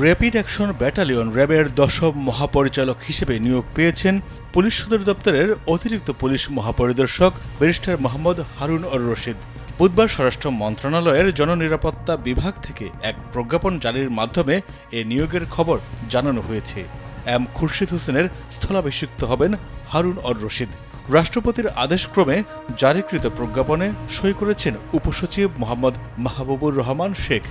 Rapid action battalion র্যাবের দশম মহাপরিচালক হিসেবে নিয়োগ পেয়েছেন পুলিশ সদর দপ্তরের অতিরিক্ত পুলিশ মহাপরিদর্শক ব্যারিস্টার মোহাম্মদ হারুন অর রশিদ। বুধবার স্বরাষ্ট্র মন্ত্রণালয়ের জননিরাপত্তা বিভাগ থেকে এক প্রজ্ঞাপন জারির মাধ্যমে এ নিয়োগের খবর জানানো হয়েছে। এম খুরশিদ হোসেনের স্থলাভিষিক্ত হবেন হারুন অর রশিদ। রাষ্ট্রপতির আদেশক্রমে জারিকৃত প্রজ্ঞাপনে সই করেছেন উপসচিব মোহাম্মদ মাহবুবুর রহমান শেখ।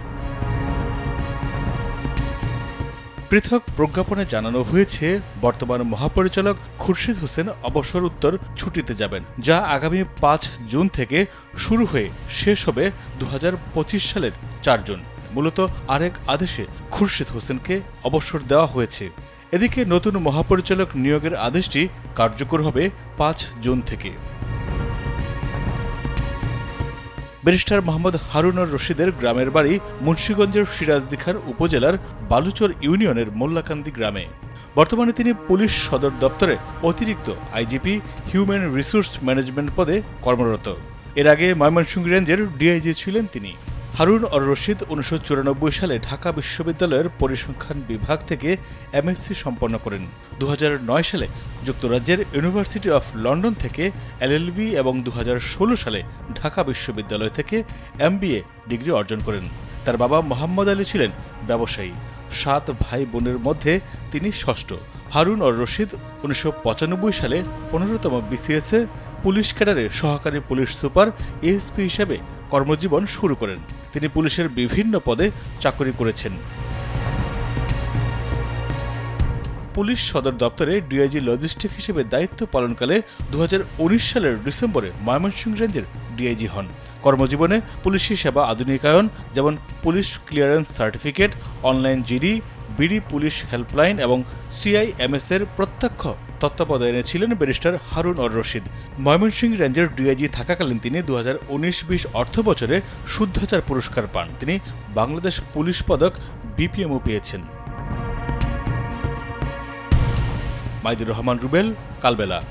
পৃথক প্রজ্ঞাপনে জানানো হয়েছে, বর্তমান মহাপরিচালক খুরশিদ হোসেন অবসর উত্তর ছুটিতে যাবেন, যা আগামী পাঁচ জুন থেকে শুরু হয়ে শেষ হবে দু হাজার পঁচিশ সালের চার জুন। মূলত আরেক আদেশে খুরশিদ হোসেনকে অবসর দেওয়া হয়েছে। এদিকে নতুন মহাপরিচালক নিয়োগের আদেশটি কার্যকর হবে পাঁচ জুন থেকে। ব্যারিস্টার মোহাম্মদ হারুনর রশিদের গ্রামের বাড়ি মুন্সীগঞ্জের সিরাজদিখার উপজেলার বালুচর ইউনিয়নের মোল্লাকান্দি গ্রামে। বর্তমানে তিনি পুলিশ সদর দপ্তরে অতিরিক্ত আইজিপি, হিউম্যান রিসোর্স ম্যানেজমেন্ট পদে কর্মরত। এর আগে ময়মনসিংহ রেঞ্জের ডিআইজি ছিলেন তিনি। হারুন অর রশিদ উনিশশো চুরানব্বই সালে ঢাকা বিশ্ববিদ্যালয়ের পরিসংখ্যান বিভাগ থেকে এমএসসি সম্পন্ন করেন। দুহাজার নয় সালে যুক্তরাজ্যের ইউনিভার্সিটি অফ লন্ডন থেকে এলএলবি এবং দুহাজার ষোলো সালে ঢাকা বিশ্ববিদ্যালয় থেকে এমবিএ ডিগ্রি অর্জন করেন। তার বাবা মোহাম্মদ আলী ছিলেন ব্যবসায়ী। সাত ভাই বোনের মধ্যে তিনি ষষ্ঠ। হারুন অর রশিদ উনিশশো পঁচানব্বই সালে পনেরোতম বিসিএসে পুলিশ ক্যাডারে সহকারী পুলিশ সুপার এএসপি হিসেবে কর্মজীবন শুরু করেন। তিনি পুলিশের বিভিন্ন পদে চাকরি করেছেন। পুলিশ সদর দপ্তরে ডিআইজি লজিস্টিক হিসেবে দায়িত্ব পালনকালে দু হাজার উনিশ সালের ডিসেম্বরে ময়মনসিংহ রেঞ্জের ডিআইজি হন। কর্মজীবনে পুলিশি সেবা আধুনিকায়ন, যেমন police clearance certificate, online GD BD police helpline এবং সিআইএমএস এর প্রত্যক্ষ তত্ত্বাবধানে ছিলেন ব্যারিস্টার হারুন অর রশিদ। ময়মনসিংহ রেঞ্জের ডিআইজি থাকাকালীন তিনি দু হাজার উনিশ বিশ অর্থ বছরে শুদ্ধাচার পুরস্কার পান। তিনি বাংলাদেশ পুলিশ পদক বিপিএমও পেয়েছেন। মাইদুর রহমান, রুবেল, কালবেলা।